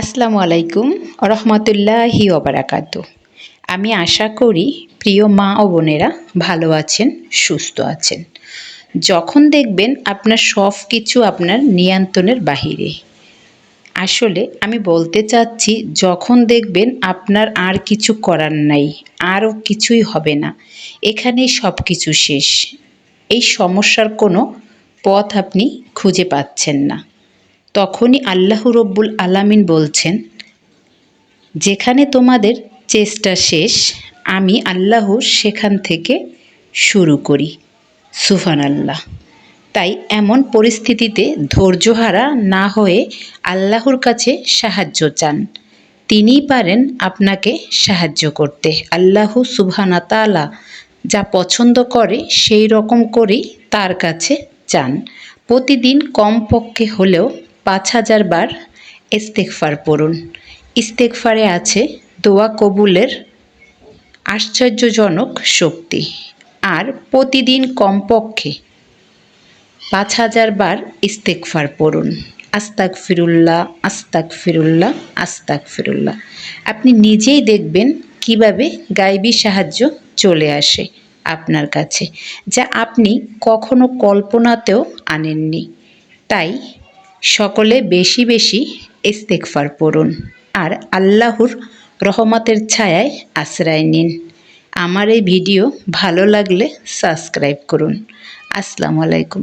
আসসালামু আলাইকুম রহমতুল্লাহি ওবরাকাতু আমি আশা করি প্রিয় মা ও বোনেরা ভালো আছেন, সুস্থ আছেন। যখন দেখবেন আপনার সব কিছু আপনার নিয়ন্ত্রণের বাহিরে। আসলে আমি বলতে চাচ্ছি, যখন দেখবেন আপনার আর কিছু করার নাই, আরও কিছুই হবে না, এখানেই সব কিছু শেষ। এই সমস্যার কোনো পথ আপনি খুঁজে পাচ্ছেন না। তখনই আল্লাহ রব্বুল আলামিন বলছেন, যেখানে তোমাদের চেষ্টা শেষ, আমি আল্লাহ সেখান থেকে শুরু করি। সুফান আল্লাহ তাই এমন পরিস্থিতিতে ধৈর্যহারা না হয়ে আল্লাহর কাছে সাহায্য চান। তিনিই পারেন আপনাকে সাহায্য করতে। আল্লাহ সুবহানা তালা যা পছন্দ করে সেই রকম করেই তার কাছে চান। প্রতিদিন কমপক্ষে হলেও পাঁচ হাজার বার ইস্তেকফার পড়ুন। ইস্তেকফারে আছে দোয়া কবুলের আশ্চর্যজনক শক্তি। আর প্রতিদিন কমপক্ষে পাঁচ হাজার বার ইস্তেকফার পড়ুন। আস্তাক ফিরুল্লাহ আস্তাক ফিরুল্লাহ আস্তাক ফিরুল্লাহ আপনি নিজেই দেখবেন কীভাবে গাইবী সাহায্য চলে আসে আপনার কাছে, যা আপনি কখনো কল্পনাতেও আনেননি। তাই সকলে বেশি বেশি ইস্তেকফার পড়ুন আর আল্লাহর রহমতের ছায়ায় আশ্রয় নিন। আমার এই ভিডিও ভালো লাগলে সাবস্ক্রাইব করুন। আসসালামু আলাইকুম।